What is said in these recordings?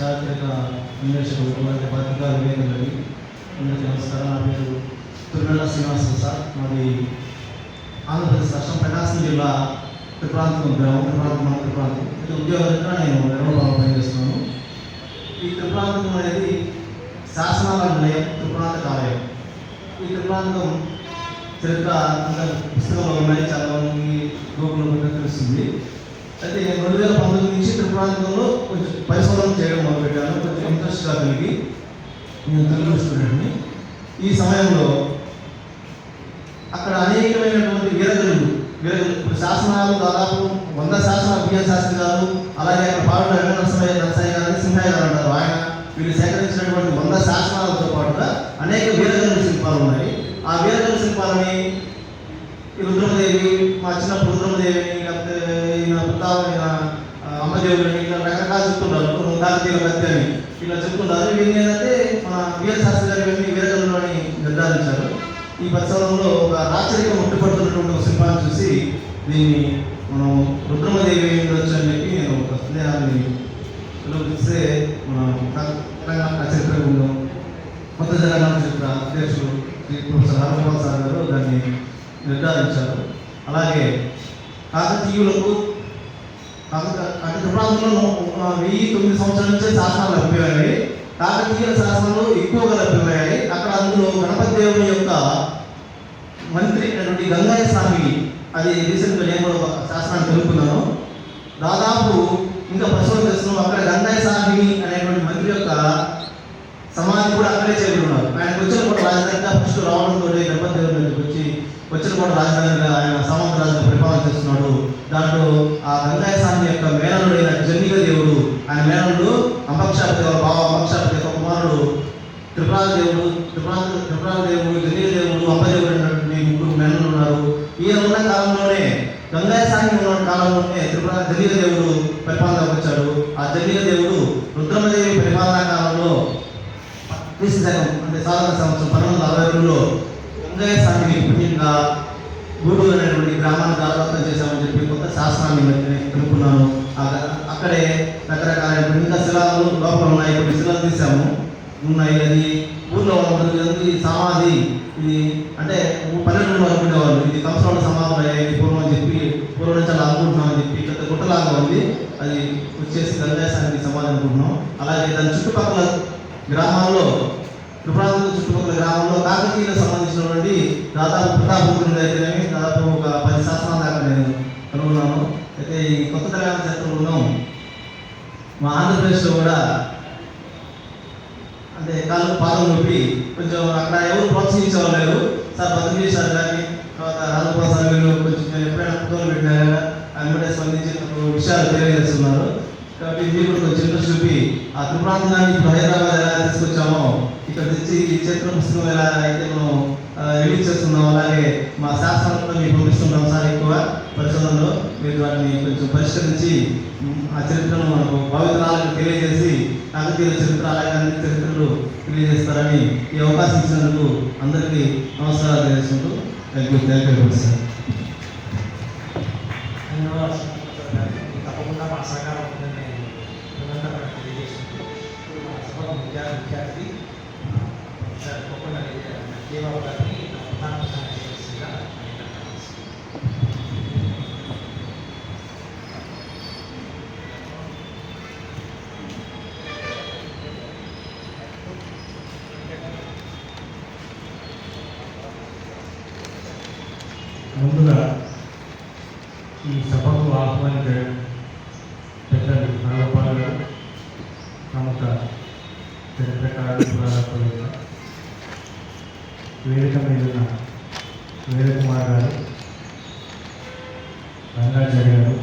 చారిత్రక అన్వేషణ అలాగే పత్రికా విలేకరులకి అందరికీ నమస్కారం నా పేరు తుర్రెల్ల శ్రీనివాస సార్ మాది ఆంధ్రప్రదేశ్ రాష్ట్రం ప్రకాశం జిల్లా త్రిప్రాంతం గ్రామం త్రిప్రాంతం మన త్రిప్రాంతం ఇది ఉద్యోగరీత్యా నేను నిర్వహణలో పనిచేస్తున్నాను. ఈ త్రిప్రాంతం అనేది శాసనాల నిలయం త్రిప్రాంత ఆలయం. ఈ త్రిప్రాంతం చరిత్ర పుస్తకంలో ఉన్నాయి చాలా మంది గూగుల్లో తెలుస్తుంది. అయితే నేను రెండు వేల పంతొమ్మిది నుంచి త్రిపురాంతంలో కొంచెం పరిశోధన చేయడం మొదలుపెట్టాను. కొంచెం ఇంట్రెస్ట్గా కలిగి నేను తెలుగు స్టూడెంట్ని ఈ సమయంలో అక్కడ అనేకమైనటువంటి వీరగలు వీరగలు ఇప్పుడు శాసనాలు దాదాపు వంద శాసనాలు బిఎన్ శాస్త్రి గారు అలాగే అక్కడ పాడు వెంకటనరసయ్య నరసయ్య గారు సింహయ్య గారు అంటారు. ఆయన వీళ్ళు సేకరించినటువంటి వంద శాసనాలతో పాటుగా అనేక వీరగలు శిల్పాలు ఉన్నాయి. ఆ వీరగలు శిల్పాలని రుద్రమదేవి మా చిన్నప్పుడు రుద్రమదేవి లేకపోతే ఈయన ప్రతాప్ ఈయన ఆ, ఇట్లా రకరకాలు చెప్తుంటారు కాకతీయ మధ్య అని ఇట్లా చెప్తున్నారు. ఇవన్నీ ఏంటంటే మన వీర శాస్త్రి గారు వెళ్ళి వీరగలను అని నిర్ధారించారు. ఈ పరిసరంలో ఒక రాచరిక ముట్టుపడుతున్నటువంటి ఒక శిల్పాన్ని చూసి దీన్ని మనం రుద్రమదేవి ఉండొచ్చు అని చెప్పి నేను ఒక సందేహాన్ని నిరూపిస్తే మన తెలంగాణ చరిత్ర బృందం కొత్త తెలంగాణ చరిత్ర అధ్యక్షుడు శ్రీ ప్రొఫెసర్ హరగోపాల్ సార్ గారు దాన్ని నిర్ధారించారు. అలాగే కాకతీయులకు కాకత ప్రాంతంలో వెయ్యి తొమ్మిది సంవత్సరాల నుంచే శాసనాలు లభ్యమయ్యాయి. కాకతీయుల శాసనాలు ఎక్కువగా లభ్యమయ్యాయి. అక్కడ అందులో గణపతి దేవుని యొక్క మంత్రి అయినటువంటి గంగయ్య స్వామి అది రీసెంట్గా నేను కూడా ఒక శాసనాన్ని తెలుపుకున్నాను దాదాపు ఇంకా పరిశోధన చేస్తున్నాం. అక్కడ గంగయ్య స్వామి అనేటువంటి మంత్రి యొక్క సమాధి కూడా అక్కడే చేరుకున్నారు. ఆయన ఆయనకు వచ్చిన కూడా రాజధానిగా ఫస్ట్ రావడంతో గణపతి వచ్చి వచ్చిన కూడా రాజధానిగా ఆయన సమాధి రాజుగా పరిపాలన చేస్తున్నాడు. దాంట్లో ఆ గంగాయ స్వామి యొక్క మేనలుడైన జన్నిగ దేవుడు ఆయన మేనలుడు అంబక్షాపతి వాళ్ళ బావ అంబక్షాపతి యొక్క కుమారుడు త్రిపురాల దేవుడు త్రిపురాల త్రిపురాల దేవుడు జన్నిగ దేవుడు అంబదేవుడు అనేటువంటి ముగ్గురు మేనలు ఉన్నారు. ఈయన ఉన్న కాలంలోనే గంగాయ స్వామి ఉన్న కాలంలోనే త్రిపుర జన్నిగ దేవుడు పరిపాలనకు వచ్చాడు. ఆ జన్నిగ దేవుడు రుద్రమదేవి పరిపాలనా కాలంలో క్రీస్తుశకం అంటే సాధారణ సంవత్సరం పంతొమ్మిది వందల అరవై రెండులో గంగయ్య స్వామిని పుణ్యంగా గూడూరు అనేటువంటి గ్రామాన్ని దాదాపు చేశామని చెప్పి కొత్త శాస్త్రాన్ని నేను కనుక్కున్నాను అక్కడే రకరకాల ఇంకా శిలాలు లోపల ఉన్నాయి కొన్ని శిలాలు తీసాము ఉన్నాయి అది ఊర్లో ఉన్నది సమాధి ఇది అంటే పన్నెండు వరకు ఉండేవాళ్ళు. ఇది కంసంలో సమాధులు అయ్యాయి పూర్వం అని చెప్పి పూర్వం నుంచి అలా అనుకుంటున్నాం అని చెప్పి పెద్ద గుట్టలాగా ఉంది. అది వచ్చేసి గంగాసానికి సమాధి అనుకుంటున్నాం. అలాగే దాని చుట్టుపక్కల గ్రామాల్లో త్రిపురాంతర చుట్టుపక్కల గ్రామంలో కాకతీయులకు సంబంధించినటువంటి దాదాపు ప్రతాపరుద్రుడు అయితేనేమి దాదాపు ఒక పది శాస్త్రాల దాకా నేను కనుగొన్నాను. అయితే ఈ కొత్త తెలంగాణ చట్టంలో మా ఆంధ్రప్రదేశ్లో కూడా అంటే కాళ్ళు పాదం నొప్పి కొంచెం అక్కడ ఎవరు ప్రోత్సహించేవారు లేరు. సార్ బతికి సార్ కానీ తర్వాత రాజప్రసాద్ గారు కొంచెం నేను ఎప్పుడైనా ఫోటోలు పెట్టినా కదా వెంబడే విషయాలు తెలియజేస్తున్నారు. కాబట్టి మీరు కొంచెం ఇంట్రెస్ట్ చూపి ఆ ప్రాంతాన్ని ఇప్పుడు హైదరాబాద్ ఎలా తీసుకొచ్చామో ఇక్కడ తెచ్చి ఈ చరిత్ర పుస్తకం ఎలా అయితే మనం రిలీజ్ చేస్తున్నాం అలాగే మా శాస్త్రంలో కూడా మీకు పంపిస్తుంటాం సార్ ఎక్కువ పరిశోధనలో. మీరు వాటిని కొంచెం పరిష్కరించి ఆ చరిత్రను మనకు భావితరాలకు తెలియజేసి కాకతీయుల చరిత్ర అలాగే అన్ని చరిత్రలు తెలియజేస్తారని ఈ అవకాశం ఇచ్చినందుకు అందరికీ నమస్కారాలు తెలియజేసుకుంటూ thank you thank you sir ధన్యవాదాలు. తప్పకుండా మా సహకారం ఉందని విద్యార్థి విద్యార్థి సార్ తప్పకుండా కేవలం వేదకుమార్ గారు రంగాచార్య గారు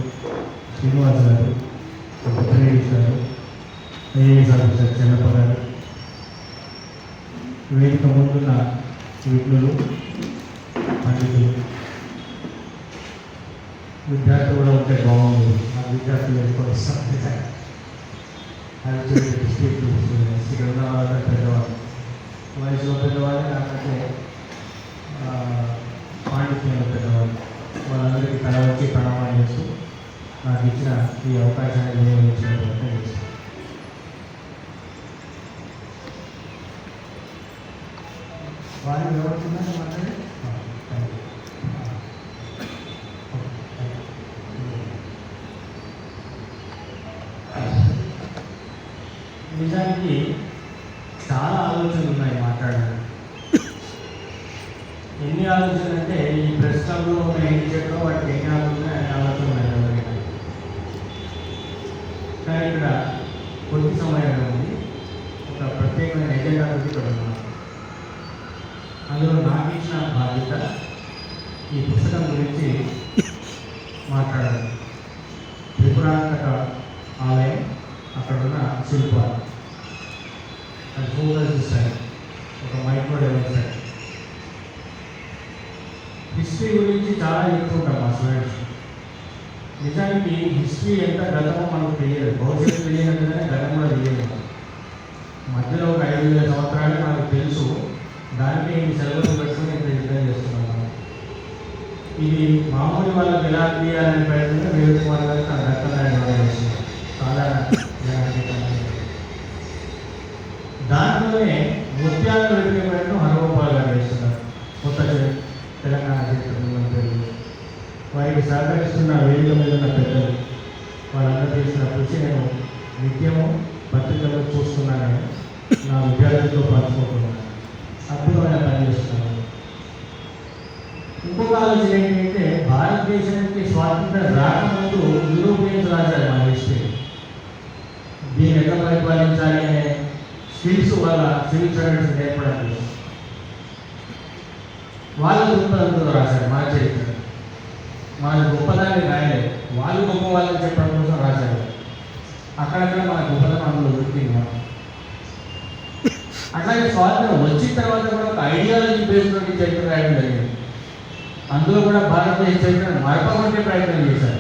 శ్రీనివాస్ గారు బుద్ధరేవి గారు ఐఏఎస్ ఆఫీసర్ చెన్నప్ప గారు. వేదిక ముందున్న విఘ్నులు పండితులు. విద్యార్థులు కూడా ఉంటే బాగుంది ఆ విద్యార్థులు ఎక్కువ ఇస్తాం అది డిస్ట్రిక్ట్ ఇక్కడ ఉన్న వాళ్ళంతా పెద్దవాళ్ళు. వయసులో పెద్దవాళ్ళు నాకంటే నాకు ఇచ్చిన ఈ అవకాశాన్ని వినియోగించిన ప్రయత్నం చేశాను వారిని వివరిస్తున్నారు మాట్లాడే నిజానికి చాలా ఆలోచనలు ఉన్నాయి మాట్లాడడానికి. ఎన్ని ఆలోచనలు అంటే ఈ ప్రశ్నలో మనం ఏం చేయడం వాటికి ఎన్ని ఆలోచన అనే ఆలోచన కానీ ఇక్కడ కొద్ది సమయం ఉంది. ఒక ప్రత్యేకమైన ఎజెండా గురించి ఇక్కడ ఉన్నాం. అందులో నాకు ఇచ్చిన బాధ్యత ఈ పుస్తకం గురించి మాట్లాడాలి. త్రిపురాంతక ఆలయం అక్కడ ఉన్న శిల్పాలు. అది ఫోకస్ ఇస్తాయి ఒక మైక్రో డెవలప్మెంట్ హిస్టరీ గురించి చాలా చెప్తుంటాం మా స్టూడెంట్స్. నిజానికి హిస్టరీ ఎంత గతమో మనకు తెలియదు. భవిష్యత్తు తెలియనందుకనే గతం కూడా తెలియదు. మధ్యలో ఒక ఐదు వేల సంవత్సరాలు మనకు తెలుసు. దానికి ఈ సెలవులు పెట్టుకుని ఇంత యుద్ధం చేస్తున్నాం ఇది మామూలు వాళ్ళకి ఎలా తీయాలని ప్రయత్నం వేరు కుమార్ గారు తన రక్తనారాయణ సాధారణ దాంట్లోనే ముత్యాలను వెతికే ప్రయత్నం హరగోపాల్ గారు చేస్తున్నారు కొత్త చే- తెలంగాణ చరిత్ర పేరు వారికి సహకరిస్తున్న వేదిక మీద ఉన్న పెద్దలు వాళ్ళందరూ చేసిన కృషి నేను నిత్యము పత్రికల్లో చూస్తున్నానని నా విద్యార్థులతో పంచుకుంటున్నాను. అద్భుతమైన పని చేస్తున్నాను. ఇంకొక ఆలోచన ఏంటంటే భారతదేశానికి స్వాతంత్రం రాకముందు యూరోపియన్స్ రాశారు మన హిస్టరీ. దీన్ని ఎట్లా పరిపాలించాలి అనే స్కిల్స్ వాళ్ళ సివిల్ సర్వీస్ నేర్పడానికి. వాళ్ళ దృక్పథంతో రాశారు మన చరిత్ర. మన గొప్పదాన్ని రాయలేదు. వాళ్ళు గొప్ప వాళ్ళని చెప్పడం కోసం రాశారు. అక్కడక్కడ మన గొప్పదనం అందులో దొరికింది మనం అట్లాగే స్వాతంత్రం వచ్చిన తర్వాత కూడా ఒక ఐడియాలజీ బేస్డ్ చరిత్ర రాయడం జరిగింది. అందులో కూడా భారతదేశ చరిత్రను మరపగొట్టే ప్రయత్నం చేశారు.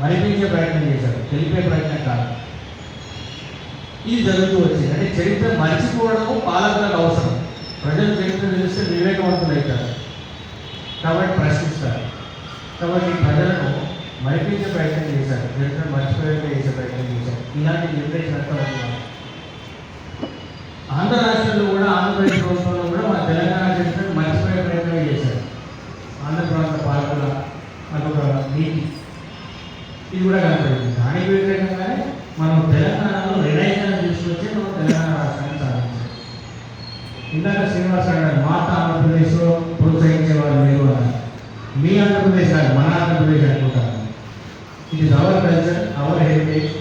మరిపించే ప్రయత్నం చేశారు. తెలిపే ప్రయత్నం కాదు. ఇది జరుగుతూ వచ్చింది. అంటే చరిత్ర మర్చిపోవడము పాలకులకు అవసరం. ప్రజలు చరిత్ర తెలిస్తే వివేకవంతులు అవుతారు కాబట్టి ప్రశ్నిస్తారు. కాబట్టి ప్రజలను మరిపించే ప్రయత్నం చేశారు. చరిత్ర మర్చిపోయేట్టు చేసే ప్రయత్నం చేశారు. ఇలాంటి నిర్దేశం అంతా ఉంది ఆంధ్ర రాష్ట్రంలో కూడా ఆంధ్రప్రదేశ్ ప్రభుత్వంలో కూడా మన తెలంగాణ చరిత్రను మర్చిపోయే ప్రయత్నం చేశారు. ఆంధ్ర ప్రాంత పాలకుల అదొక నీతి. ఇది కూడా కనపడింది. దానికి వ్యతిరేకంగానే మనం తెలంగాణలో రిలైజన్ తీసుకొచ్చి మనం తెలంగాణ రాష్ట్రాన్ని సాధించాం ఇందాక శ్రీనివాస్ గారు మాత ఆంధ్రప్రదేశ్లో ప్రోత్సహించారు మీ ఆంధ్రప్రదేశ్ కాదు మన ఆంధ్రప్రదేశ్ అనుకుంటాను it is our culture our heritage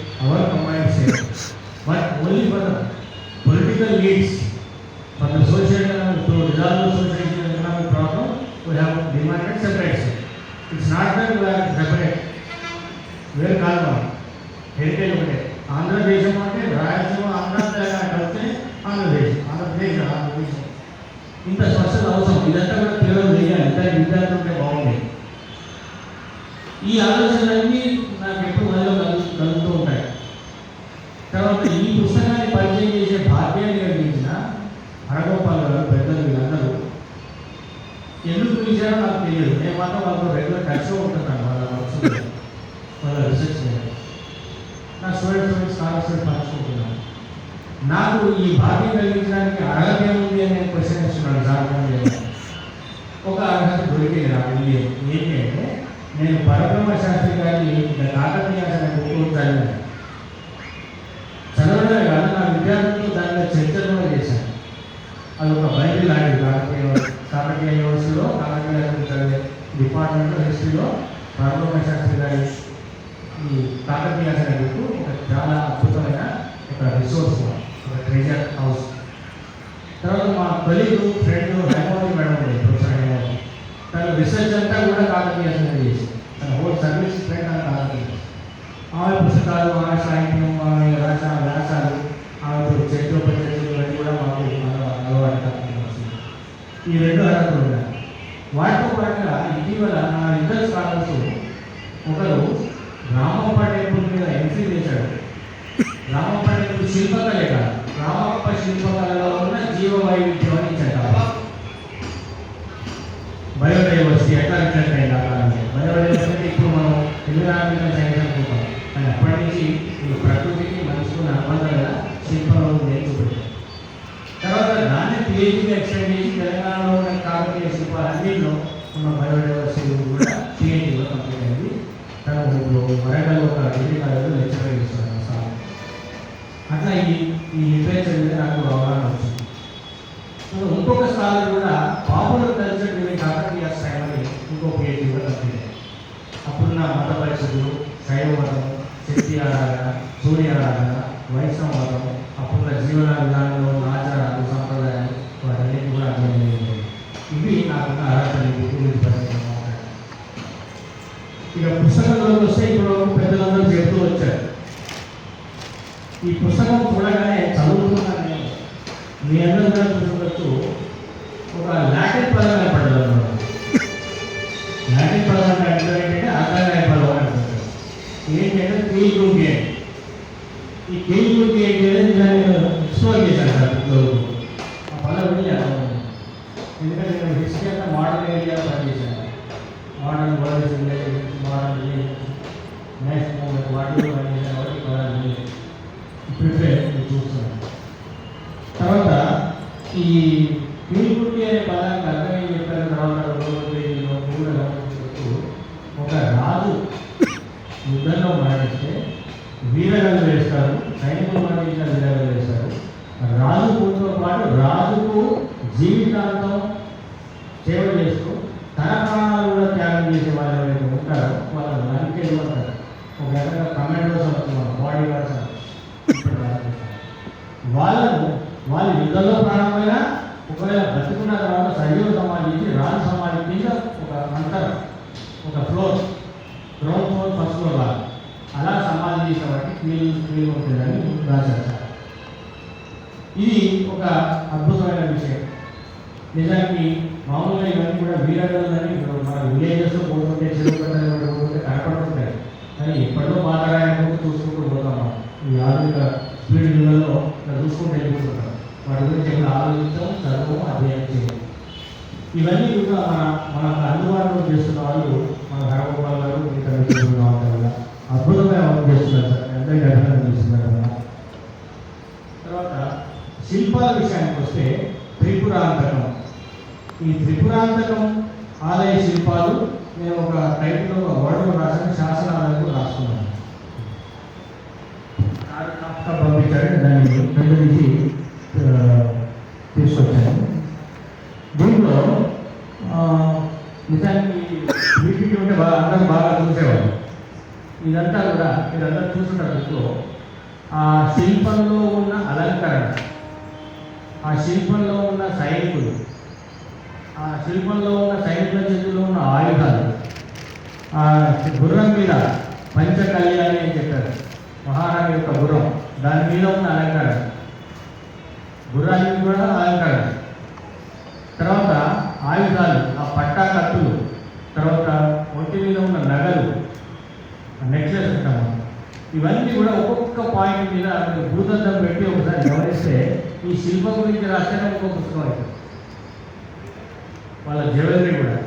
మాత్రం వాళ్ళతో రెగ్యులర్ టచ్లో ఉంటున్నాను వాళ్ళ వర్క్స్ వాళ్ళ రీసెర్చ్ నా. స్టూడెంట్స్ స్కాలర్షిప్ పంచుకుంటున్నాను. నాకు ఈ భాగ్యం కలిగించడానికి అర్హత ఏముంది అని నేను క్వశ్చన్ ఇస్తున్నాను జాగ్రత్త ఒక అర్హత దొరికింది నాకు ఉంది. ఏంటి అంటే నేను పరబ్రహ్మ శాస్త్రి గారి కాకతీయాస బుక్ చదివాను చదవడమే కాదు నా విద్యార్థులతో దానిలో మీద చర్చలు కూడా చేశాను. అది ఒక బైబిల్ లాంటిది కాకతీయ కాకతీయ యూనివర్సిటీలో కాకతీయ చదివే డిపార్ట్మెంట్ హిస్టరీలో పరబ్రహ్మ శాస్త్రి గారి ఈ కాకతీయ అనే ఒక చాలా అద్భుతమైన ఒక రిసోర్స్ ఒక ట్రెజర్ హౌస్ తర్వాత మా కొలీగ్ ఫ్రెండ్ హైమోతి మేడం ఉంది ప్రొఫెసర్ హైమోతి తన రీసెర్చ్ అంతా కూడా కాకతీయ చేసి తన హోల్ సర్వీస్ ఫ్రెండ్ అని కాకతీయ ఆమె పుస్తకాలు ఆమె సాహిత్యం శిల్పకలే కాదు? రామప్ప శిల్పకళలో ఉన్న జీవ వైవిధ్యం అని చెప్పాలి బయోడైవర్సిటీ ఎట్లా రిఫ్లెక్ట్ అయింది అకాలంలో బయోడైవర్సిటీ ఇప్పుడు మనం ఎన్విరాన్మెంటల్ సైన్స్ అనుకుంటాం కానీ అప్పటి నుంచి ఇప్పుడు ప్రకృతికి మనుషులు అనుబంధంగా శిల్పంలో నేర్చుకుంటాం తర్వాత దాన్ని పిహెచ్డి ఎక్స్టెండ్ చేసి తెలంగాణలో ఉన్న కాకతీయ శిల్పాలన్నింటిలో ఉన్న బయోడైవర్సిటీ కూడా పిహెచ్డిలో కంప్లీట్ అయింది. తన ఊళ్ళో వరంగల్లో ఒక డిగ్రీ కాలేజీలో లెక్చరర్ చేస్తారు అట్లా ఈ ఈ లిటరేచర్ మీద నాకు అవగాహన వచ్చింది. సో ఇంకొక స్థాయిలో కూడా పాపులర్ కల్చర్ మీద కాకతీయ స్థాయిని ఇంకొక పేజీ కూడా తప్పింది అప్పుడున్న మత పరిస్థితులు శైవమతం శక్తి ఆరాధన సూర్య ఆరాధన వైష్ణవతం అప్పుడున్న జీవన విధానంలో ఉన్న ఆచారాలు సంప్రదాయాలు వాటన్నిటి కూడా అర్థం ఇవి నాకు అర్హతలు ఇక పుస్తకంలోకి వస్తే ఇప్పుడు పెద్దలందరూ చెబుతూ వచ్చారు. ఈ పుస్తకం చూడగానే చదువుతున్నాను నేను మీ అందరూ చూడవచ్చు ఒక లాటిన్ పదం ఎవరైతే ఉంటారో వాళ్ళ లంకేజ్ అంటారు ఒక రకంగా కమాండోస్ అంటున్నారు బాడీ గార్డ్స్ అంటారు ఇప్పుడు వాళ్ళను వాళ్ళు యుద్ధంలో ప్రారంభమైన ఒకవేళ బతుకున్న తర్వాత సజీవ సమాధి రాజు సమాధి కింద ఒక అంతరం ఒక floor ground floor first floor లాగా అలా సమాధి చేసే వాటికి క్లీన్ క్లీన్ ఉంటుందని రాశారు ఇది ఒక అద్భుతమైన విషయం నిజానికి మామూలుగా ఇవన్నీ కూడా వీరగలని ఇప్పుడు మన విలేజెస్లో ఇవన్నీ కూడా మన మన అందుబాటులో చేస్తున్న వాళ్ళు మన హరగోపాల్ గారు మిగతా ఉంటారు కదా. అద్భుతమైన అమలు చేస్తున్నారు సార్. అందరికీ అభినందన చేస్తున్నారు కదా. తర్వాత శిల్పాల విషయానికి వస్తే త్రిపురాంతకం. ఈ త్రిపురాంతకం ఆలయ శిల్పాలు నేను ఒక టైంలో ఒక వర్డ్ రాసిన శాసనాలకు రాసుకున్నాను పంపించారు దాన్ని రెండు నుంచి తీసుకొచ్చాను దీంట్లో ఆ, నిజానికి వీటికి ఉంటే బాగా అందరూ బాగా చూసేవాళ్ళు ఇదంతా కూడా మీరందరూ చూస్తుంటారు దీంట్లో ఆ శిల్పంలో ఉన్న అలంకరణ ఆ శిల్పంలో ఉన్న సైనికులు ఆ శిల్పంలో ఉన్న సైనికుల చేతిలో ఉన్న ఆయుధాలు ఆ గుర్రం మీద పంచకళ్యాణి అని చెప్పారు. మహారాణి యొక్క గుర్రం దాని మీద ఉన్న అలంకరణ. గుర్రానికి కూడా అలంకరణ. తర్వాత ఆయుధాలు ఆ పట్టా కత్తులు తర్వాత ఒంటి మీద ఉన్న నగలు నెక్లెస్ అంటాము ఇవన్నీ కూడా ఒక్కొక్క పాయింట్ మీద మీరు భూతద్దం పెట్టి ఒకసారి గమనిస్తే ఈ శిల్పం గురించి రాసిన ఒక పుస్తకం అయితే. వాళ్ళ జ్యువెలరీ కూడా.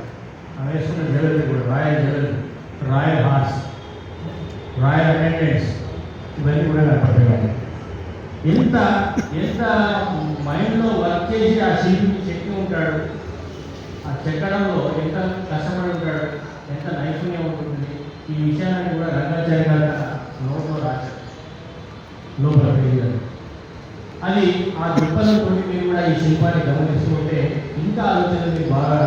ఆమె వేసుకున్న జ్యువెలరీ కూడా. Royal jewellery. Royal horse. Royal attendance. ఇవన్నీ కూడా కనపడతాయి. ఎంత ఎంత మైండ్లో వర్క్ చేసి ఆ శిల్పిని చెక్కి ఉంటాడు? ఆ చెక్కడంలో ఎంత కష్టపడి ఉంటాడు? ఎంత నైపుణ్యం ఉంటుంది? ఈ విషయాన్ని కూడా రంగాచార్య గారు తన రాశారు లోపల పేజీలో అది ఆ దృక్పథంతో మీరు కూడా ఈ శిల్పాన్ని గమనిస్తుంటే ఇంకా ఆలోచనలు మీకు బాగా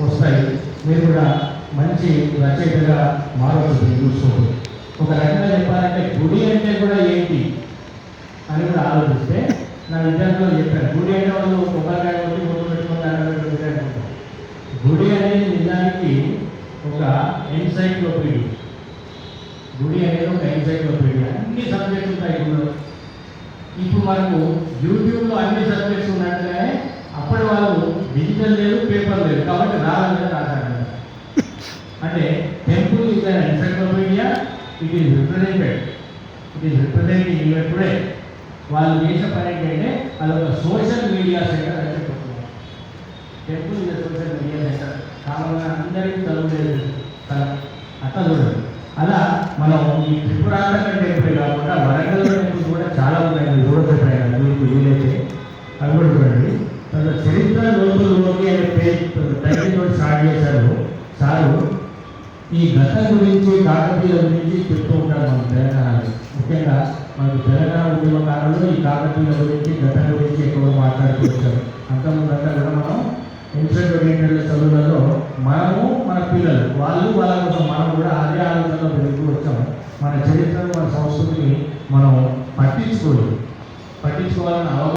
వస్తాయి. మీరు కూడా మంచి రచయితగా మారవచ్చు దీన్ని ఒక రకంగా చెప్పాలంటే గుడి అంటే కూడా ఏంటి అని కూడా ఆలోచిస్తే నా విద్యార్థులు చెప్పాను గుడి అంటే వాళ్ళు కొబ్బరికాయ కొట్టి ముందు పెట్టుకొని దండం పెట్టుకుంటే అనుకుంటారు గుడి అనేది నిజానికి ఒక ఎన్సైక్లోపీడియా గుడి అనేది ఒక ఎన్సైక్లోపీడియా అన్ని సబ్జెక్ట్స్ ఉంటాయి గుడిలో ఇప్పుడు మనకు యూట్యూబ్లో అన్ని సబ్జెక్ట్స్ ఉన్నట్టుగానే అప్పటి డిజిటల్ లేదు పేపర్ లేదు. కాబట్టి రావాలని రాశారు అంటే temple is an encyclopedia it is represented it is representing even today వాళ్ళు చేసే పని ఏంటంటే అది ఒక సోషల్ మీడియా సెంటర్ అని చెప్తున్నారు temple is social media centre కాలంగా అందరికీ చదువులేదు అట్లా చూడండి. అలా మనం ఈ త్రిపురాంతక టెంపుల్ కాకుండా వరంగల్ టెంపుల్ కూడా చాలా ఉన్నాయి. మీరు చూడొచ్చు ఎప్పుడైనా. మీకు వీలైతే అవి కూడా చూడండి. చరిత్ర లోతుల్లోకి అనే టైటిల్ స్టార్ట్ చేశారు. సారు ఈ గత గురించి కాకతీయుల గురించి చెప్తూ ఉంటారు మన తెలంగాణలో. ముఖ్యంగా మనకు తెలంగాణ ఉద్యమ కాలంలో ఈ కాకతీయుల గురించి గత గురించి ఎక్కువ మాట్లాడుతూ వచ్చారు. అంతకుముందంతా కూడా మనం ఇన్సెంట్ ఓరియంటెడ్ చదువులలో మనము మన పిల్లలు వాళ్ళు వాళ్ళ కోసం మనం కూడా అదే ఆలోచనలో పెరుగుతూ వచ్చాము. మన చరిత్రను మన సంస్కృతిని మనం పట్టించుకోలేదు. పట్టించుకోవాలని అవగాహన